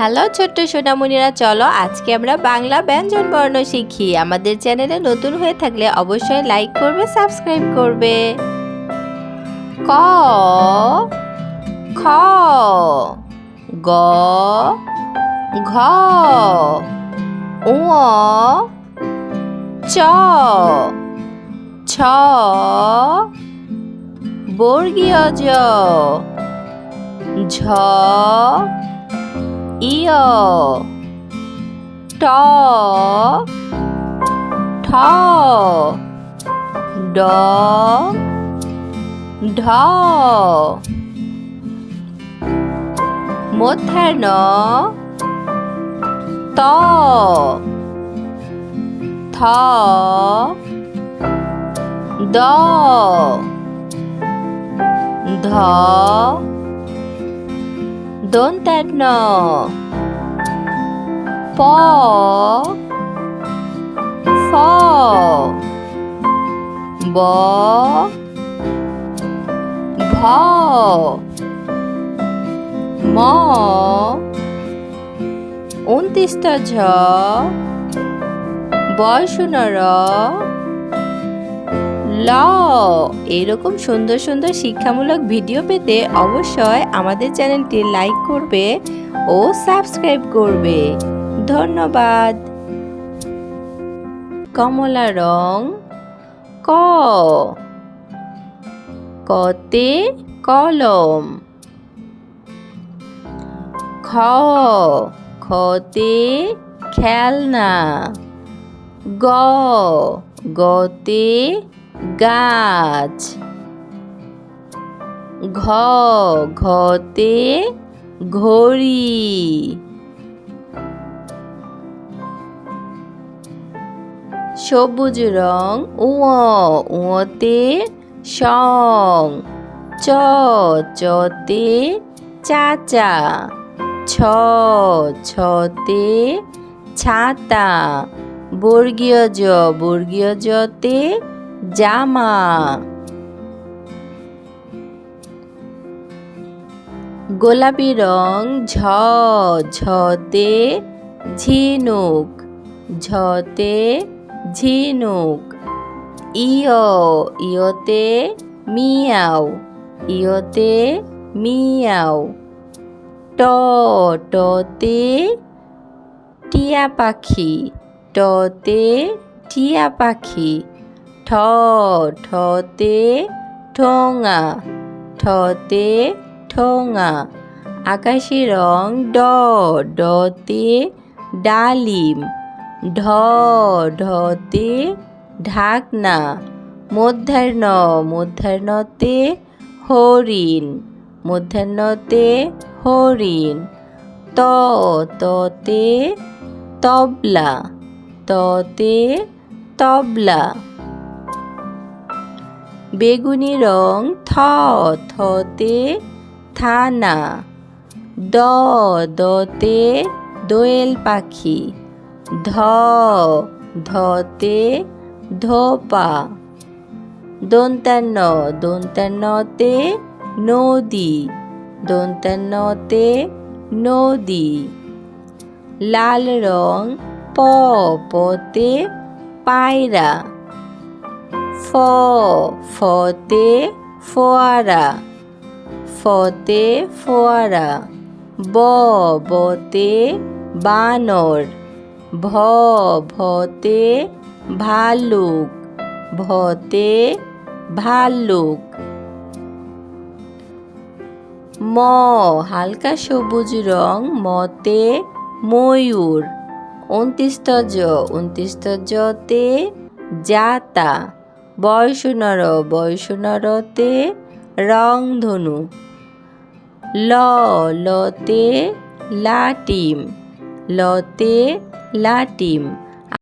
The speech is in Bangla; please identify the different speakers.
Speaker 1: হ্যালো ছোট্ট সোনামণিরা, চলো আজকে আমরা বাংলা ব্যঞ্জন বর্ণ শিখি। আমাদের চ্যানেলে নতুন হয়ে থাকলে অবশ্যই লাইক করবে সাবস্ক্রাইব করবে। ক, খ, গ, ঘ উ চ, ছ, বর্গীয় জ, ঝ ইয় ট ঠ ড ঢ. মধ্যাহ্ন. ত. থ. দ. ধ. দন্তান্ন প ফ ব ভ ম উনত্রিশটা ঝ বয়সুনর ল এরকম সুন্দর সুন্দর শিক্ষামূলক ভিডিও পেতে অবশ্যই আমাদের চ্যানেলটি লাইক করবে ও সাবস্ক্রাইব করবে। ধন্যবাদ। কমলা রং ক। কতে কলম। খ। খতে খেলনা। গ। গতে গাছ। ঘ, ঘতে ঘড়ি। সবুজ রং উঁতে সং। চ, চতে চাচা। ছ, ছতে ছাতা। বর্গীয় জ, বর্গীয় জতে জামা। গোলাপি রং ঝ ঝতে ঝিনুক ঝতে ঝিনুক। ইয়, ইয়তে মিয়াও ইয়তে মিয়াও। ট, টতে টিয়া পাখি, টতে টিয়া পাখি। ঠ ঠতে ঠোঙা ঠতে ঠোঙা। আকাশি রং ড, ডতে ডালিম, ঢ, ঢতে ঢাকনা। মধ্যাহ্ন, মধ্যাহ্নতে হরিণ মধ্যাহ্নতে হরিণ। ত, ততে তবলা ততে তবলা। বেগুনি রং থ থতে থানা দ দতে দোয়েল পাখি। ধ ধতে ধোপা। দন্তান্ন দন্তান্নতে নদী। দন্তান্নতে নদী। লাল রং প পতে পায়রা। ফ, ফতে ফোয়ারা ফতে ফোয়ারা, ব, বতে বানর, ভ, ভতে ভালুক ভতে ভালুক ম, হালকা সবুজ রং, মতে ময়ূর উনত্রিশতজ উনত্রিশতজতে জাতা বয়সুনর বয়সুনরতে রংধনু ল লতে লাটিম লতে লাটিম